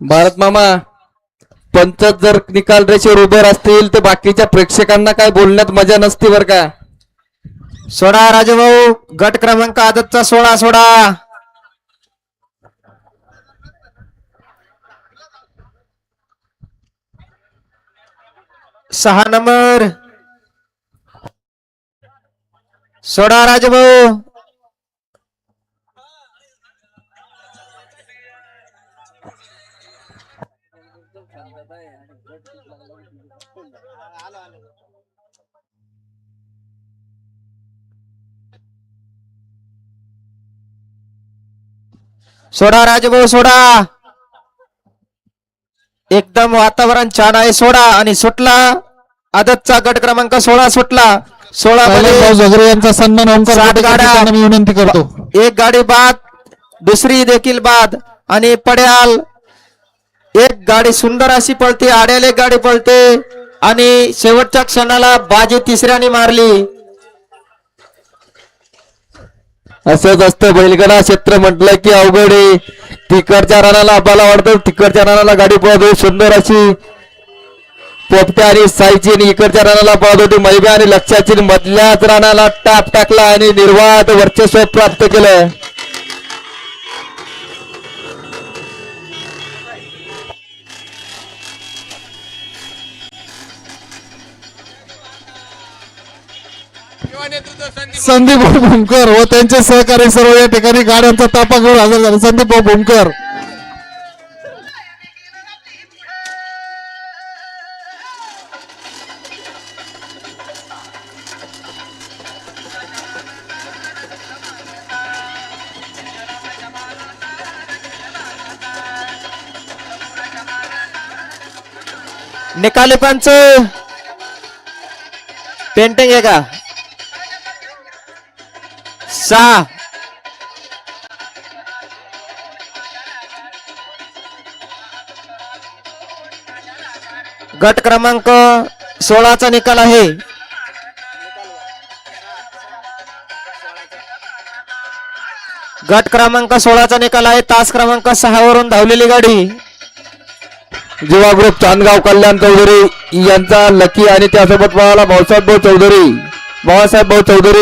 भारत मामा पंच जर निकाल रेषेवर उभे असतील तर बाकीच्या प्रेक्षकांना काय बोलण्यात मजा नसते बर का? सोडा राजभाऊ गट क्रमांक आदतचा सोळा सोडा. सहा नंबर. सोडा राजभाऊ. सोडा राजभाऊ सोडा. एकदम वातावरण छान आहे सोडा. आणि सुटला. आदतचा गट क्रमांक सोळा सुटला. सोळा यांचा सन्मान विनंती करतो. एक गाडी बाद दुसरी देखील बाद. आणि पड्याल एक गाडी सुंदर अशी पळते आड्याला एक गाडी पळते. आणि शेवटच्या क्षणाला बाजी तिसऱ्याने मारली. असंच असतं बैलगडा क्षेत्र म्हटलं की अवघड आहे. तिकडच्या रानाला आम्हाला वाटतं तिकडच्या रानाला गाडी पळतो सुंदर अशी पोपट्या आणि साईची आणि इकडच्या रानाला पळत होती. मैब्या आणि लक्षाची मधल्याच रानाला टाप टाकला आणि निर्वात वर्चस्व प्राप्त केलं. संदीप भाऊ भूमकर व त्यांचे सहकारी सर्व या ठिकाणी गाड्यांचा तापा घेऊन हजर झाले. संदीप भाऊ भूमकर निकाली पंच. पेंटिंग आहे का? सहा. गट क्रमांक सोळाचा निकाल आहे. गट क्रमांक सोळाचा निकाल आहे. तास क्रमांक सहा वरून धावलेली गाडी. जीवा ग्रुप चांदगाव कल्याण चौधरी यांचा लकी आणि त्यासोबत पळाला भाऊसाहेब भाऊ चौधरी. बाबासाहेब भाऊ चौधरी.